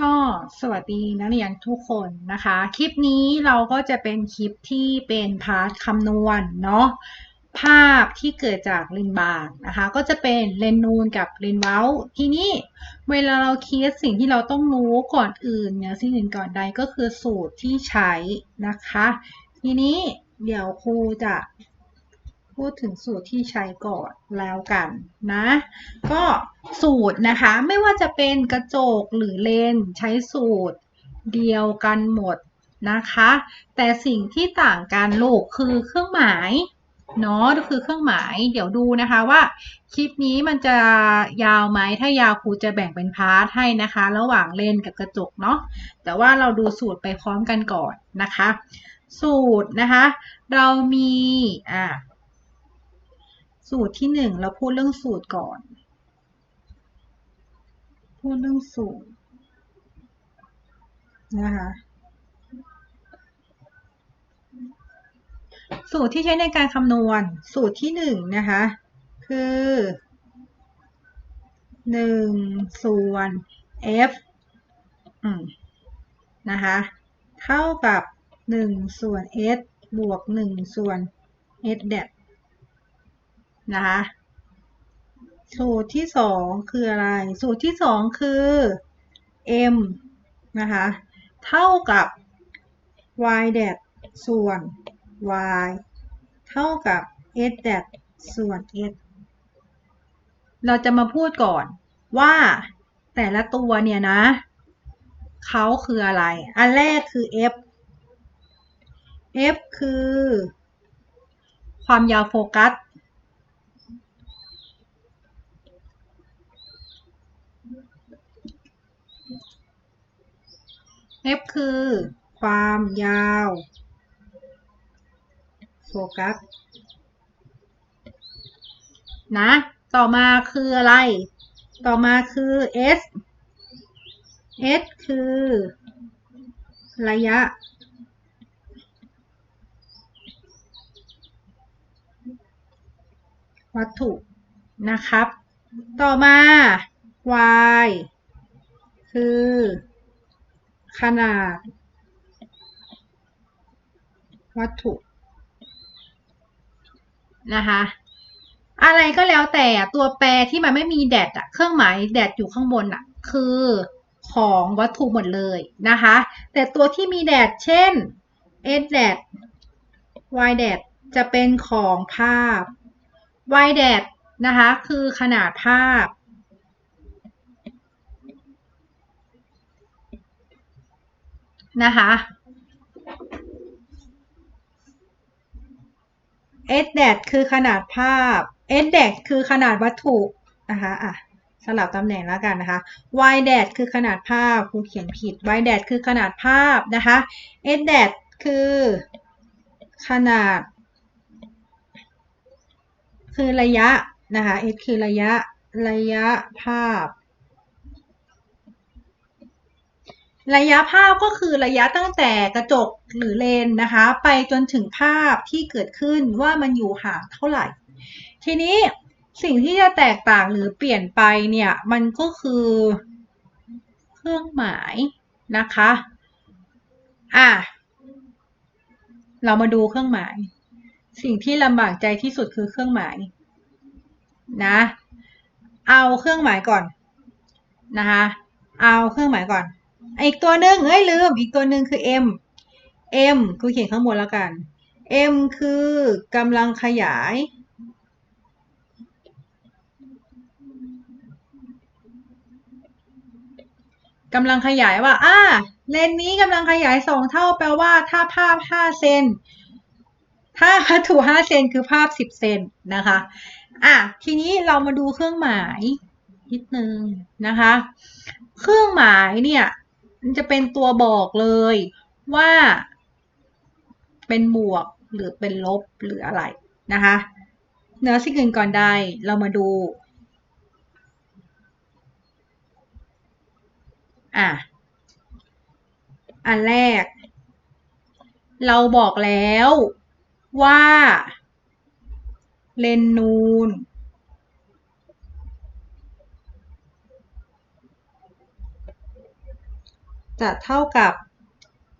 ก็สวัสดีนักเรียนทุกคนนะคะ คลิปนี้เราก็จะเป็นคลิปที่เป็นพาร์ทคำนวณเนาะภาพที่เกิดจากเลนบาร์นะคะ ก็จะเป็นเลนนูนกับเลนเว้า ทีนี้เวลาเราคิดสิ่งที่เราต้องรู้ก่อนอื่นเนี่ยสิ่งอื่นก่อนใดก็คือสูตรที่ใช้นะคะ ทีนี้เดี๋ยวครูจะ พูดถึงสูตรที่ใช้ก่อนแล้วกันนะ ก็สูตรนะคะไม่ว่าจะเป็นกระจกหรือเลนใช้สูตรเดียวกันหมดนะคะ แต่สิ่งที่ต่างกันลูกคือเครื่องหมายเนาะคือเครื่องหมายเดี๋ยวดูนะคะว่า คลิปนี้มันจะยาวไหมถ้ายาวครูจะแบ่งเป็นพาร์ทให้นะคะ ระหว่างเลนกับกระจกเนาะแต่ว่าเราดูสูตรไปพร้อมกันก่อนนะคะ สูตรนะคะ เรามีอ่า สูตรที่หนึ่งเราพูดเรื่องสูตรก่อน พูดเรื่องสูตรนะคะสูตรที่ใช้ในการคำนวณ สูตรที่หนึ่งนะคะคือหนึ่งส่วน f นะคะเท่ากับหนึ่งส่วน s บวกหนึ่งส่วน s เด็ด นะคะ สูตรที่สองคืออะไร สูตรที่สองคือ m นะคะ เท่ากับ y เดดส่วน y เท่ากับ s เดดส่วน s เราจะมาพูดก่อนว่าแต่ละตัวเนี่ยนะเขาคืออะไร อันแรกคือ f f คือ ความยาวโฟกัส f คือ ความยาวโฟกัสนะ ต่อมาคืออะไร ต่อมาคือ s s คือ ระยะ วัตถุนะครับ ต่อมา y คือ ขนาด วัตถุนะคะอะไรก็แล้วแต่ตัวแปรที่มันไม่มีแดดอะเครื่องหมายแดดอยู่ข้างบนอะคือของวัตถุหมดเลยนะคะ แต่ตัวที่มีแดดเช่น s แดด y แดดจะเป็นของภาพ y แดดนะคะคือขนาดภาพ นะคะ s แดดคือขนาดภาพ s แดดคือขนาดวัตถุนะคะอะสลับตำแหน่งแล้วกันนะคะ y แดดคือขนาดภาพครูเขียนผิด y แดดคือขนาดภาพนะคะ s แดดคือขนาด คือระยะนะคะ s คือระยะระยะภาพ ระยะภาพก็คือระยะตั้งแต่กระจกหรือเลนนะคะ ไปจนถึงภาพที่เกิดขึ้นว่ามันอยู่ห่างเท่าไหร่ ทีนี้สิ่งที่จะแตกต่างหรือเปลี่ยนไปเนี่ย มันก็คือเครื่องหมายนะคะ อะ เรามาดูเครื่องหมาย สิ่งที่ลำบากใจที่สุดคือเครื่องหมายนะ เอาเครื่องหมายก่อนนะคะ เอาเครื่องหมายก่อน อีกตัวหนึ่งเอ้ยลืม อีกตัวหนึ่งคือ m m คือเขียนข้างบนแล้วกัน m คือกำลังขยาย กำลังขยายว่าอ่าเลนนี้กำลังขยายสองเท่าแปลว่าถ้าภาพห้าเซนถ้าวัตถุห้าเซนคือภาพสิบเซนนะคะ อะ ทีนี้เรามาดูเครื่องหมายนิดนึงนะคะ เครื่องหมายเนี่ย มันจะเป็นตัวบอกเลยว่า เป็นบวกหรือเป็นลบหรืออะไรนะคะเนื้อสิ่งอื่นก่อนใดเรามาดูอะอันแรก เราบอกแล้วว่าเลนนูน จะเท่ากับ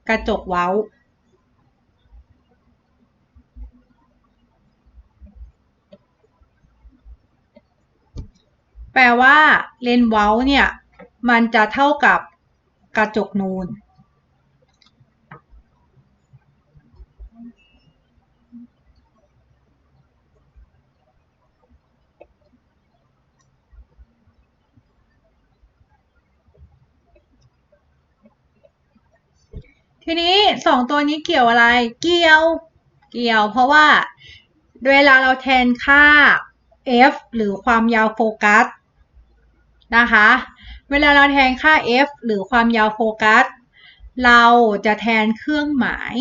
กระจกเว้า แปลว่าเลนเว้าเนี่ย มันจะเท่ากับกระจกนูน ทีนี้สองตัวนี้เกี่ยวอะไร เกี่ยว เกี่ยว เพราะว่าเวลาเราแทนค่า f หรือความยาวโฟกัสนะคะ เวลาเราแทนค่า f หรือความยาวโฟกัส เราจะแทนเครื่องหมาย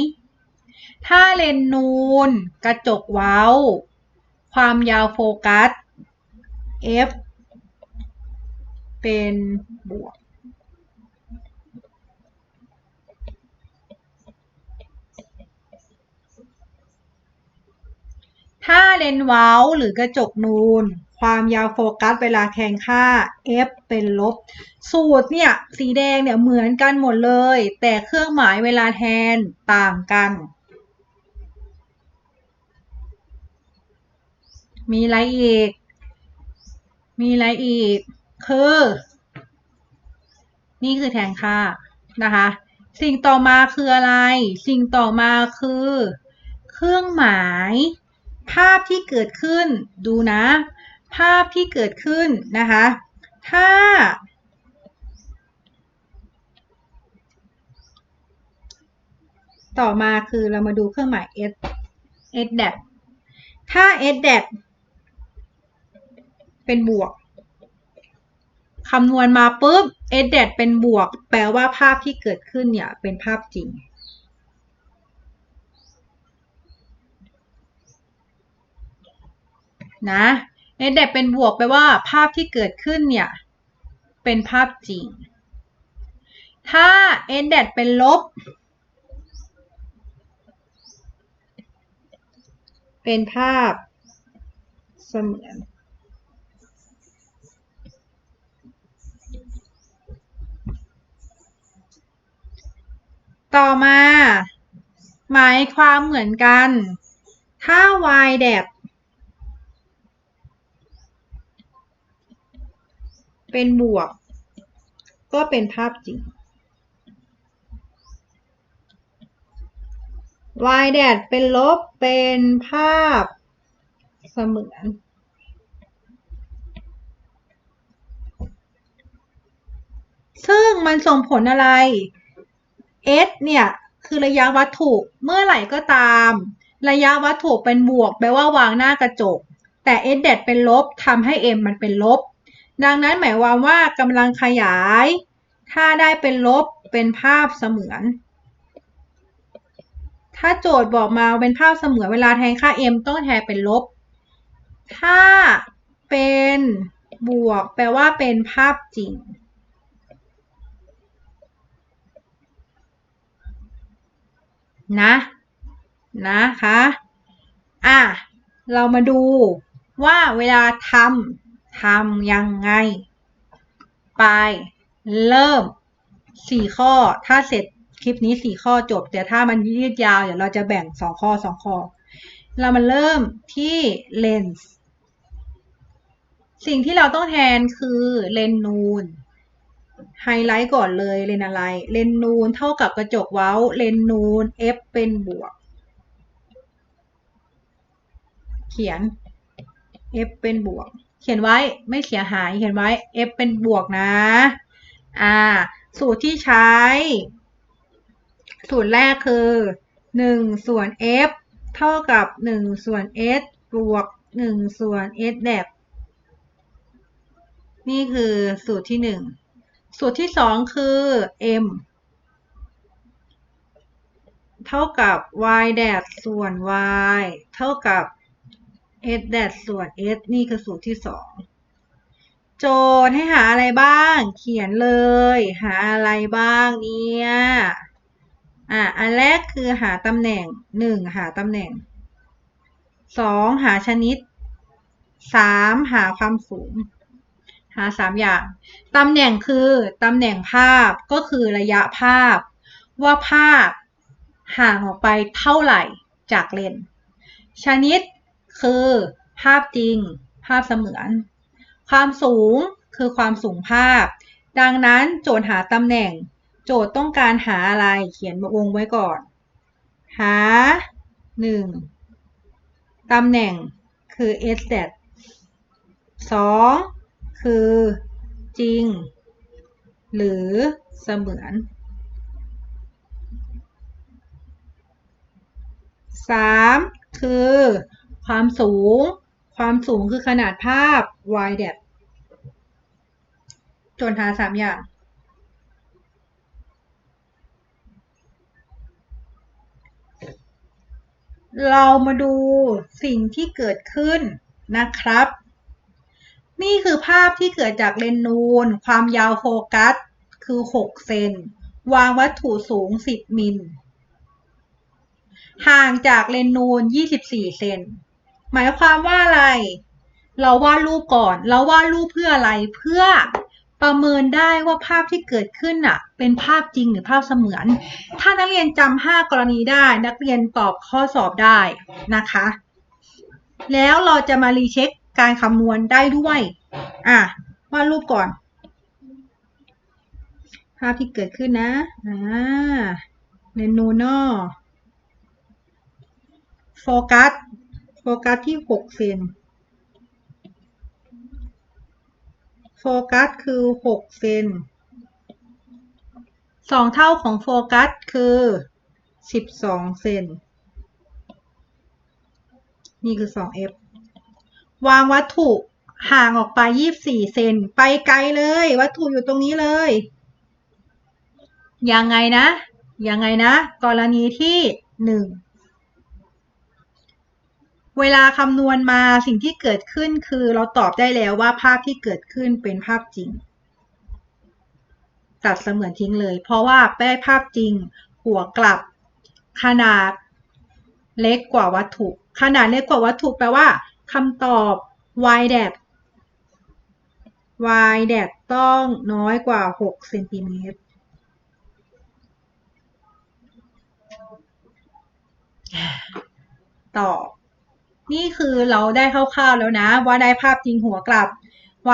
ถ้าเลนนูนกระจกเว้า ความยาวโฟกัส f เป็นบวก ถ้าเลนส์เว้าหรือกระจกนูน ความยาวโฟกัสเวลาแทนค่า f เป็นลบ สูตรเนี่ยสีแดงเนี่ยเหมือนกันหมดเลย แต่เครื่องหมายเวลาแทนต่างกัน มีอะไรอีก มีอะไรอีก คือ นี่คือแทนค่านะคะ สิ่งต่อมาคืออะไร สิ่งต่อมาคือ เครื่องหมาย ภาพที่เกิดขึ้นดูนะ ภาพที่เกิดขึ้นนะคะ ถ้า ต่อมาคือเรามาดูเครื่องหมาย s s d a ถ้า s d a เป็นบวกคำนวณมาปุ๊บ s d a เป็นบวก แปลว่าภาพที่เกิดขึ้นเนี่ยเป็นภาพจริง นะ s d a t เป็นบวกแปลว่าภาพที่เกิดขึ้นเนี่ย เป็นภาพจริง ถ้า s d a t เป็นลบ เป็นภาพเสมือนต่อมา หมายความเหมือนกัน ถ้า y แดด เป็นบวก ก็เป็นภาพจริง y แดดเป็นลบเป็นภาพเสมือน ซึ่งมันส่งผลอะไร s เนี่ย คือระยะวัตถุเมื่อไหร่ก็ตาม ระยะวัตถุเป็นบวกแปลว่าวางหน้ากระจก แต่ s แดดเป็นลบทำให้ m มันเป็นลบ ดังนั้นหมายความว่ากำลังขยาย ถ้าได้เป็นลบเป็นภาพเสมือน ถ้าโจทย์บอกมาเป็นภาพเสมือนเวลาแทนค่า m ต้องแทนเป็นลบ ถ้าเป็นบวก แปลว่าเป็นภาพจริงนะนะคะ อะ เรามาดูว่าเวลาทำ ทำยังไง ไป เริ่มสี่ข้อ ถ้าเสร็จคลิปนี้สี่ข้อจบ แต่ถ้ามันยืดยาว เดี๋ยวเราจะแบ่งสองข้อสองข้อ เรามาเริ่มที่เลนส์สิ่งที่เราต้องแทนคือเลนนูนไฮไลท์ก่อนเลยเลนอะไร เลนนูนเท่ากับกระจกเว้า เลนนูน f เป็นบวก เขียน f เป็นบวก เขียนไว้ไม่เสียหายเขียนไว้ f เป็นบวกนะ อ่า สูตรที่ใช้ สูตรแรกคือ 1 ส่วน f เท่ากับ 1 ส่วน s บวก 1 ส่วน s แดบนี่คือสูตรที่ 1 สูตรที่ 2 คือ m เท่ากับ y แดดส่วน y เท่ากับ s แดดส่วน s นี่คือสูตรที่2โจทย์ให้หาอะไรบ้าง เขียนเลย หาอะไรบ้างเนี่ยอะอันแรกคือหาตำแหน่ง1หาตำแหน่ง2หาชนิด3หาความสูง หาสามอย่าง ตำแหน่งคือตำแหน่งภาพก็คือระยะภาพ ว่าภาพห่างออกไปเท่าไหร่จากเลนส์ชนิด คือภาพจริง ภาพเสมือน ความสูงคือความสูงภาพ ดังนั้นโจทย์หาตำแหน่ง โจทย์ต้องการหาอะไรเขียนวงไว้ก่อน หา 1. ตำแหน่งคือ s z 2. คือจริง หรือเสมือน 3. คือ ความสูง ความสูงคือขนาดภาพ y d e p จนหาสามอย่าง เรามาดูสิ่งที่เกิดขึ้นนะครับ นี่คือภาพที่เกิดจากเลนนูน ความยาวโฟกัสคือ 6 เซน วางวัตถุสูง 10 มิล ห่างจากเลนนูน 24 เซน หมายความว่าอะไร เราวาดรูปก่อน เราวาดรูปเพื่ออะไร เพื่อประเมินได้ว่าภาพที่เกิดขึ้นน่ะ เป็นภาพจริงหรือภาพเสมือน ถ้านักเรียนจำห้ากรณีได้ นักเรียนตอบข้อสอบได้นะคะ แล้วเราจะมารีเช็คการคำนวณได้ด้วย อะวาดรูปก่อน ภาพที่เกิดขึ้นนะ อ่าเรนโนนอโฟกัส โฟกัสที่6เซนโฟกัสคือ6เซนสองเท่าของโฟกัสคือ12เซนนี่คือ 2f วางวัตถุห่างออกไป24เซนไปไกลเลย วัตถุอยู่ตรงนี้เลย ยังไงนะ ยังไงนะ กรณีที่1 เวลาคำนวณมาสิ่งที่เกิดขึ้นคือเราตอบได้แล้วว่าภาพที่เกิดขึ้นเป็นภาพจริง ตัดเสมือนทิ้งเลย เพราะว่าแป้ภาพจริง หัวกลับ ขนาดเล็กกว่าวัตถุ ขนาดเล็กกว่าวัตถุแปลว่าคำตอบ y d a t y d a t ต้องน้อยกว่า6เซนติเมตรตอบ นี่คือเราได้คร่าวๆแล้วนะ ว่าได้ภาพจริงหัวกลับ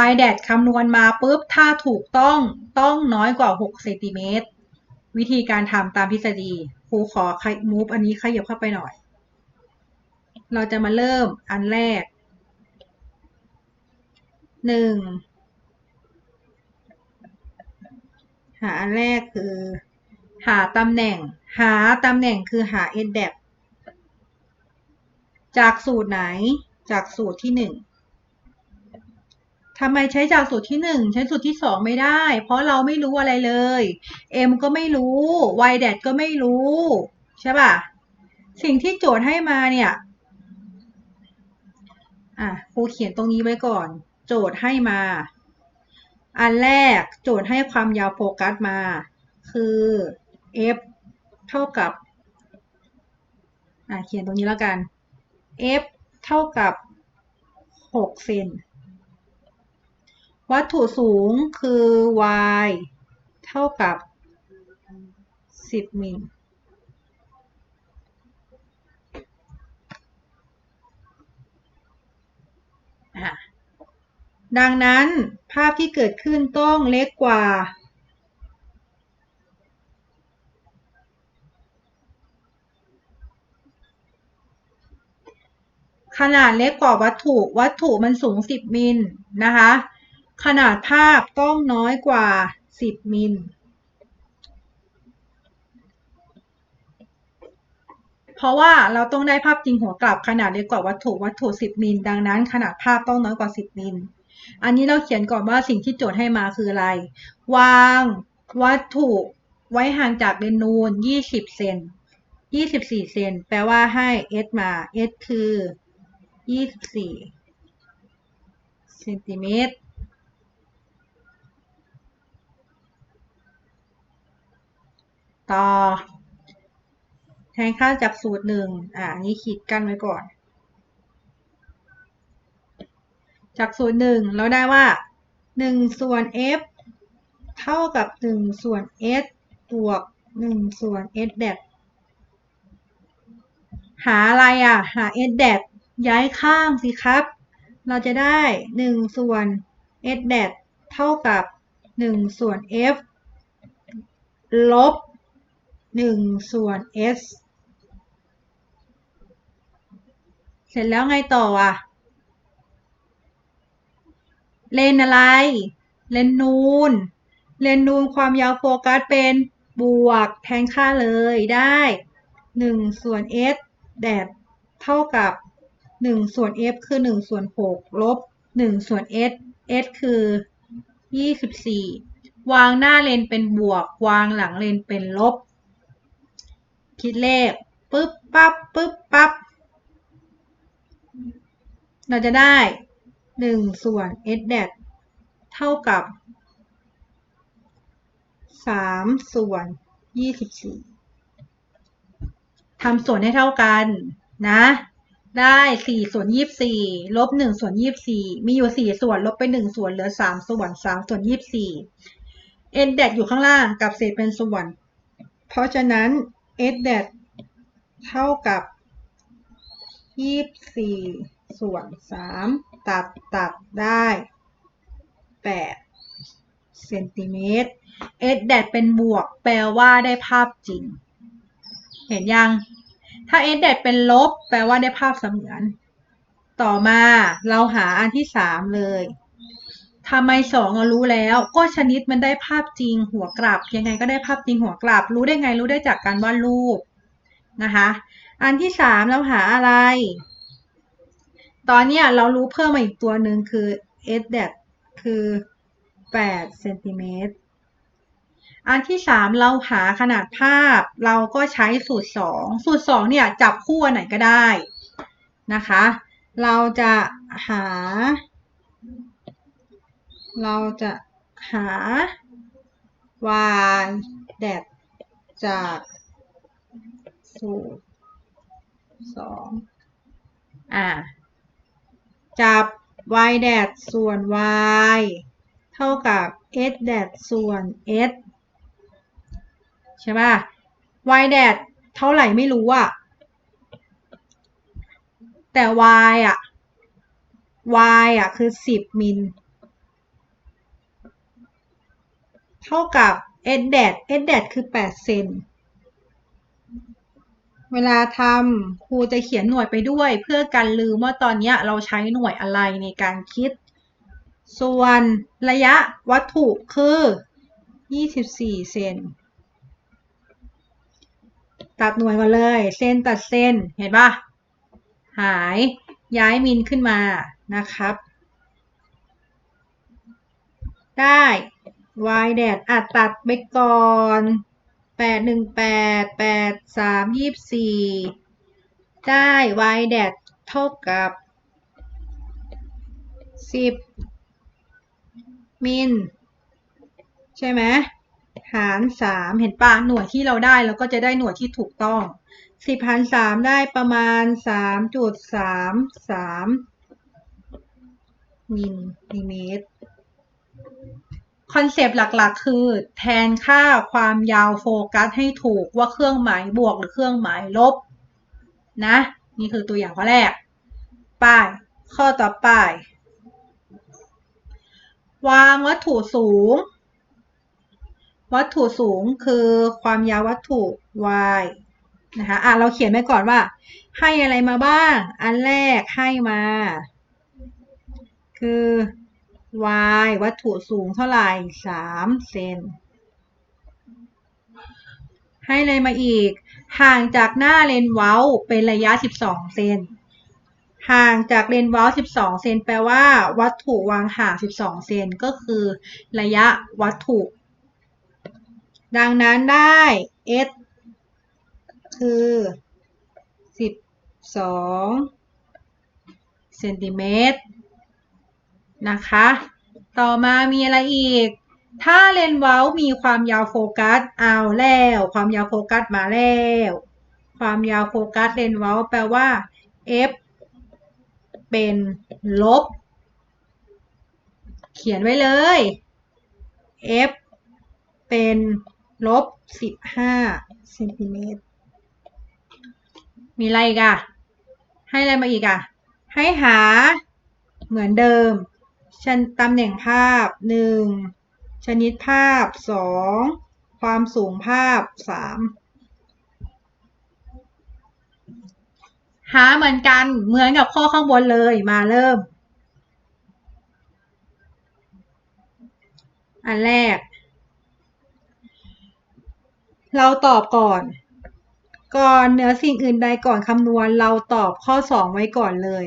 y d a t คำนวณมาปุ๊บ ถ้าถูกต้องต้องน้อยกว่า6เซนติเมตรวิธีการทำตามทฤษฎีครูขอมูฟอันนี้ขยับเข้าไปหน่อย เราจะมาเริ่มอันแรกหนึ่งหาอันแรกคือ หาตำแหน่ง หาตำแหน่งคือหา s d a p จากสูตรไหน จากสูตรที่หนึ่งทำไมใช้จากสูตรที่หนึ่งใช้สูตรที่สองไม่ได้ เพราะเราไม่รู้อะไรเลย m ก็ไม่รู้ y d a t ก็ไม่รู้ ใช่ป่ะ สิ่งที่โจทย์ให้มาเนี่ย อะครูเขียนตรงนี้ไว้ก่อน โจทย์ให้มา อันแรกโจทย์ให้ความยาวโฟกัสมา คือ f เท่ากับ อะเขียนตรงนี้แล้วกัน f เท่ากับ 6 เซน วัตถุสูงคือ y เท่ากับ 10 มิลดังนั้นภาพที่เกิดขึ้นต้องเล็กกว่า ขนาดเล็กกว่าวัตถุวัตถุมันสูง 10 มิลนะคะ ขนาดภาพต้องน้อยกว่า 10 มิลเพราะว่าเราต้องได้ภาพจริงหัวกลับขนาดเล็กกว่าวัตถุวัตถุ 10 มิลดังนั้น ขนาดภาพต้องน้อยกว่า 10 มิลอันนี้เราเขียนก่อนว่าสิ่งที่โจทย์ให้มาคืออะไร วางวัตถุไว้ห่างจากเรนนูน 20 เซน 24 เซน แปลว่าให้ s มา s คือ 24เซนติเมตรต่อ แทนค่าจากสูตรหนึ่งอ่านี้ขีดกั้นไว้ก่อน จากสูตรหนึ่งเราได้ว่า1ส่วน f เท่ากับ1ส่วน s บวก1ส่วน s แดดหาอะไรอะ หา s แดด ย้ายข้างสิครับ เราจะได้ 1 ส่วน s แดดเท่ากับ 1 ส่วน f ลบ 1 ส่วน s เสร็จแล้วไงต่ออะ เลนอะไร เลนนูน เลนนูนความยาวโฟกัสเป็นบวกแทนค่าเลยได้ 1 ส่วน s แดดเท่ากับ 1 ส่วน f คือ 1 ส่วน 6 ลบ 1 ส่วน s s คือ 24 วางหน้าเลนเป็นบวก วางหลังเลนเป็นลบ คิดเลขปึ๊บปั๊บปึ๊บปั๊บ เราจะได้ 1 ส่วน s แดดเท่ากับ 3 ส่วน 24ทำส่วนให้เท่ากันนะ ได้4ส่วน24ลบ1ส่วน24มีอยู่4ส่วนลบไป1ส่วนเหลือ3ส่วน3ส่วน24 n แดดอยู่ข้างล่างกับเศษเป็นส่วน เพราะฉะนั้น s แดดเท่ากับ24ส่วน3ตัดตัดได้8เซนติเมตร s แดดเป็นบวก แปลว่าได้ภาพจริง เห็นยัง ถ้า s แดดเป็นลบ แปลว่าได้ภาพเสมือน ต่อมาเราหาอันที่3เลยทำไมสองรู้แล้ว ก็ชนิดมันได้ภาพจริงหัวกลับ ยังไงก็ได้ภาพจริงหัวกลับ รู้ได้ไงรู้ได้จากการวาดรูปนะคะอันที่3เราหาอะไร ตอนนี้เรารู้เพิ่มมาอีกตัวหนึ่งคือ s แดดคือ8เซนติเมตร อันที่3เราหาขนาดภาพ เราก็ใช้สูตร2สูตร2เนี่ยจับคู่อันไหนก็ได้นะคะ เราจะหา เราจะหา y แดดจากสูตร2อ่าจับ y แดดส่วน y เท่ากับ s แดดส่วน s ใช่ป่ะ y แดดเท่าไหร่ไม่รู้อะแต่ y อะ y อะคือ 10 มิล เท่ากับ s แดด s แดดคือ 8 เซน เวลาทำครูจะเขียนหน่วยไปด้วย เพื่อกันลืมว่าตอนนี้เราใช้หน่วยอะไรในการคิด ส่วนระยะวัตถุคือ 24 เซน ตัดหน่วยก่อนเลย เส้นตัดเส้นเห็นปะหายย้ายมิลขึ้นมานะครับ ได้ y แดดอัดตัดไปก่อน8 1 8 8 3 24ได้ y แดดเท่ากับ10มิลใช่ไหม หาร3เห็นปะหน่วยที่เราได้เราก็จะได้หน่วยที่ถูกต้อง10หาร3ได้ประมาณ3.33มิลลิเมตรคอนเซปต์หลักๆ คือ แทนค่าความยาวโฟกัสให้ถูกว่าเครื่องหมายบวกหรือเครื่องหมายลบ นะ นี่คือตัวอย่างข้อแรก ป้าย ข้อต่อไป วางวัตถุสูง วัตถุสูงคือความยาววัตถุ y นะคะอะเราเขียนไว้ก่อนว่า ให้อะไรมาบ้าง อันแรกให้มา คือ y วัตถุสูงเท่าไหร่3เซนให้อะไรมาอีก ห่างจากหน้าเลนเว้าเป็นระยะ 12 เซน ห่างจากเลนเว้า 12 เซนแปลว่า วัตถุวางห่าง 12 เซนก็คือ ระยะวัตถุ ดังนั้นได้ s คือ12เซนติเมตรนะคะ ต่อมามีอะไรอีก ถ้าเลนส์เว้ามีความยาวโฟกัสเอาแล้ว ความยาวโฟกัสมาแล้ว ความยาวโฟกัสเลนส์เว้าแปลว่า f เป็นลบ เขียนไว้เลย f เป็น ลบสิบห้าเซนติเมตร มีอะไรอีกอะให้อะไรมาอีกอะให้หาเหมือนเดิม ชันตำแหน่งภาพหนึ่งชนิดภาพสองความสูงภาพสามหาเหมือนกันเหมือนกับข้อข้างบนเลยมาเริ่ม อันแรก เราตอบก่อน ก่อนเหนือสิ่งอื่นใดก่อนคำนวณ เราตอบข้อ 2 ไว้ก่อนเลย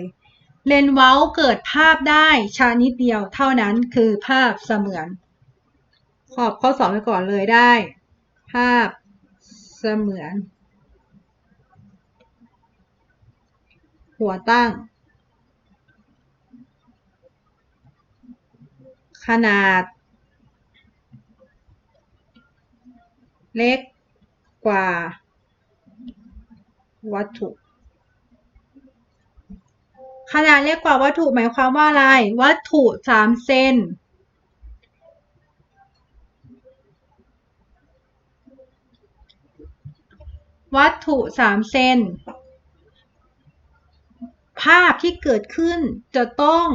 เลนเว้าเกิดภาพได้ชานิดเดียวเท่านั้นคือภาพเสมือน ขอบข้อ 2 ไว้ก่อนเลยได้ ภาพเสมือน หัวตั้ง ขนาด เล็ก กว่า วัตถุ ขนาดเล็กกว่าวัตถุหมายความว่าอะไร วัตถุสามเซนวัตถุสามเซนภาพที่เกิดขึ้นจะต้อง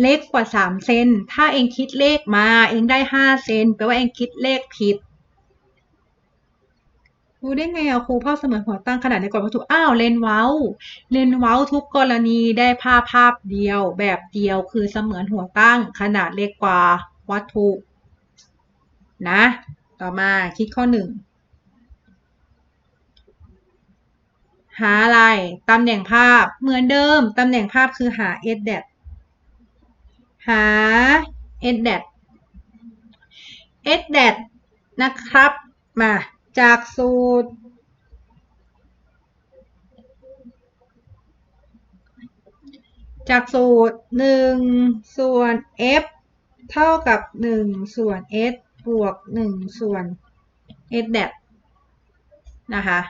เล็กกว่าสามเซน ถ้าเองคิดเลขมา เองได้ห้าเซน แปลว่าเองคิดเลขผิด รู้ได้ไงอะครูภาพเสมือนหัวตั้งขนาดในกรอบวัตถุอ้าวเลนเว้า เลนเว้าทุกกรณีได้ภาพภาพเดียวแบบเดียวคือเสมือนหัวตั้งขนาดเล็กกว่าวัตถุนะ ต่อมาคิดข้อหนึ่งหาอะไร ตำแหน่งภาพเหมือนเดิม ตำแหน่งภาพคือหา s d a t หา s d a t s d a t นะครับ มา จากสูตร จากสูตร 1 ส่วน f เท่ากับ 1 ส่วน s บวก 1 ส่วน s d a t นะคะ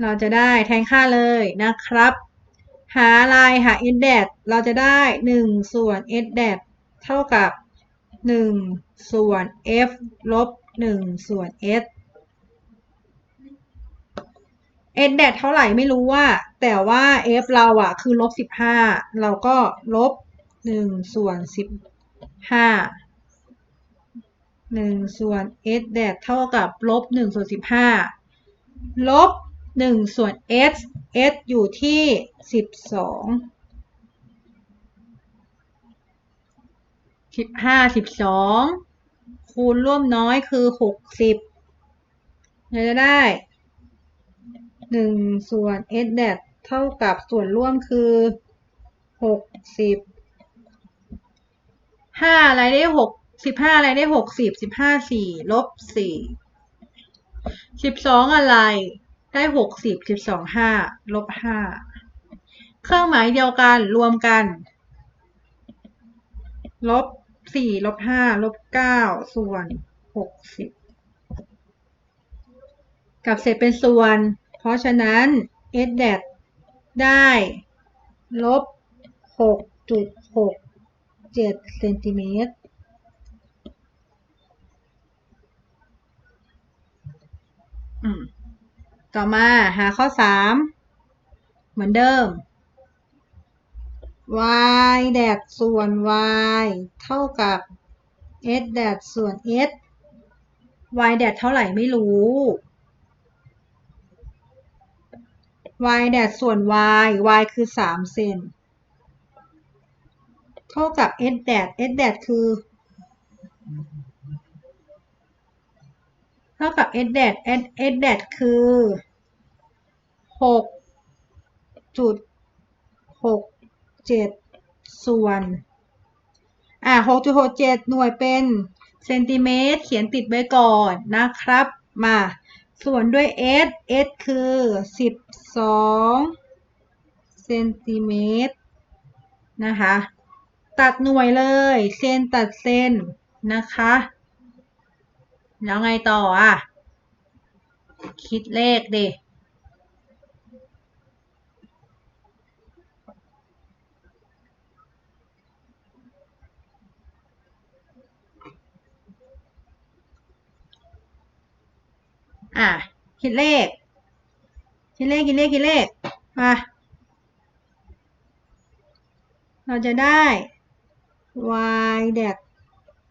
เราจะได้แทนค่าเลยนะครับ หาอะไรหา s d a t เราจะได้ 1 ส่วน s d a t เท่ากับ 1 ส่วน f ลบ 1 ส่วน s s d a t เท่าไหร่ไม่รู้ว่า แต่ว่า f เราอะคือลบ 15 เราก็ลบ 1 ส่วน 15 1 ส่วน s d a t เท่ากับลบ 1 ส่วน 15 ลบ 1 ส่วน s s อยู่ที่ 12 สิบห้าสิบสองคูณร่วมน้อยคือหกสิบเราจะได้หนึ่งส่วน s แดดเท่ากับส่วนร่วมคือหกสิบห้าอะไรได้หกสิบห้าอะไรได้หกสิบสิบห้าสี่ลบสี่สิบสองอะไรได้หกสิบสิบสองห้าลบห้าเครื่องหมายเดียวกันรวมกัน ลบ สี่ลบห้าลบเก้าส่วนหกสิบกับเศษเป็นส่วน เพราะฉะนั้น s d a t ได้ลบหกจุดหกเจ็ดเซนติเมตรต่อมาหาข้อสามเหมือนเดิม y แดดส่วน y เท่ากับ s แดดส่วน s y แดดเท่าไหร่ไม่รู้ y แดดส่วน y y คือ 3 เซน เท่ากับ s แดด s แดดคือ เท่ากับ s แดด s s แดดคือ6จุด6 7ส่วนอ่า6.67หน่วยเป็นเซนติเมตรเขียนติดไว้ก่อนนะครับ มา ส่วนด้วย s s คือ12เซนติเมตรนะคะ ตัดหน่วยเลยเซนตัดเซนนะคะ แล้วไงต่ออะ คิดเลขดิ อะคิดเลข คิดเลขคิดเลขคิดเลขมาเราจะได้ y แดด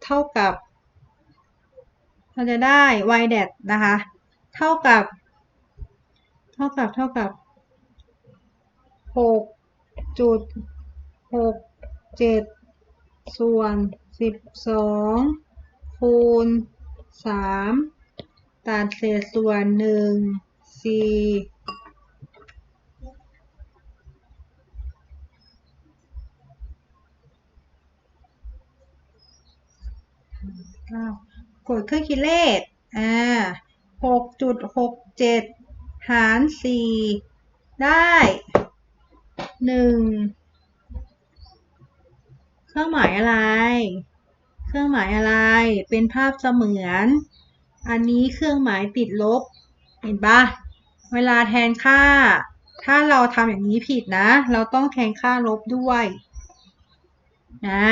เท่ากับ เราจะได้ y แดดนะคะ เท่ากับ เท่ากับเท่ากับหกจุดหกเจ็ดส่วนสิบสองคูณสาม ตัดเศษส่วนหนึ่งสี่เก้ากดเครื่องคิดเลข อ่าหกจุดหกเจ็ดหารสี่ได้หนึ่งเครื่องหมายอะไร เครื่องหมายอะไร เป็นภาพเสมือน อันนี้เครื่องหมายติดลบ เห็นปะเวลาแทนค่า ถ้าเราทำอย่างนี้ผิดนะ เราต้องแทนค่าลบด้วยนะ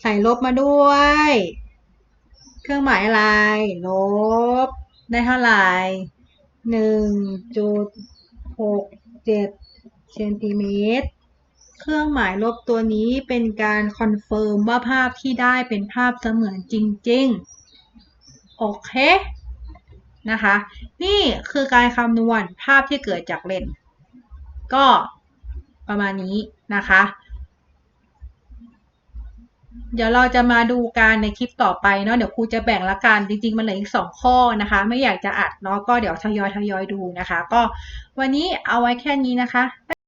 ใส่ลบมาด้วย เครื่องหมายอะไร ลบ ได้เท่าไหร่หนึ่งจุดหกเจ็ดเซนติเมตร เครื่องหมายลบตัวนี้เป็นการคอนเฟิร์มว่าภาพที่ได้เป็นภาพเสมือนจริง ๆ โอเคนะคะ นี่คือการคำนวณภาพที่เกิดจากเลนก็ประมาณนี้นะคะ เดี๋ยวเราจะมาดูการในคลิปต่อไปเนาะเดี๋ยวครูจะแบ่งละกันจริงๆ มันเหลืออีกสองข้อนะคะ ไม่อยากจะอัดเนาะก็เดี๋ยวทยอยทยอยดูนะคะ ก็วันนี้เอาไว้แค่นี้นะคะ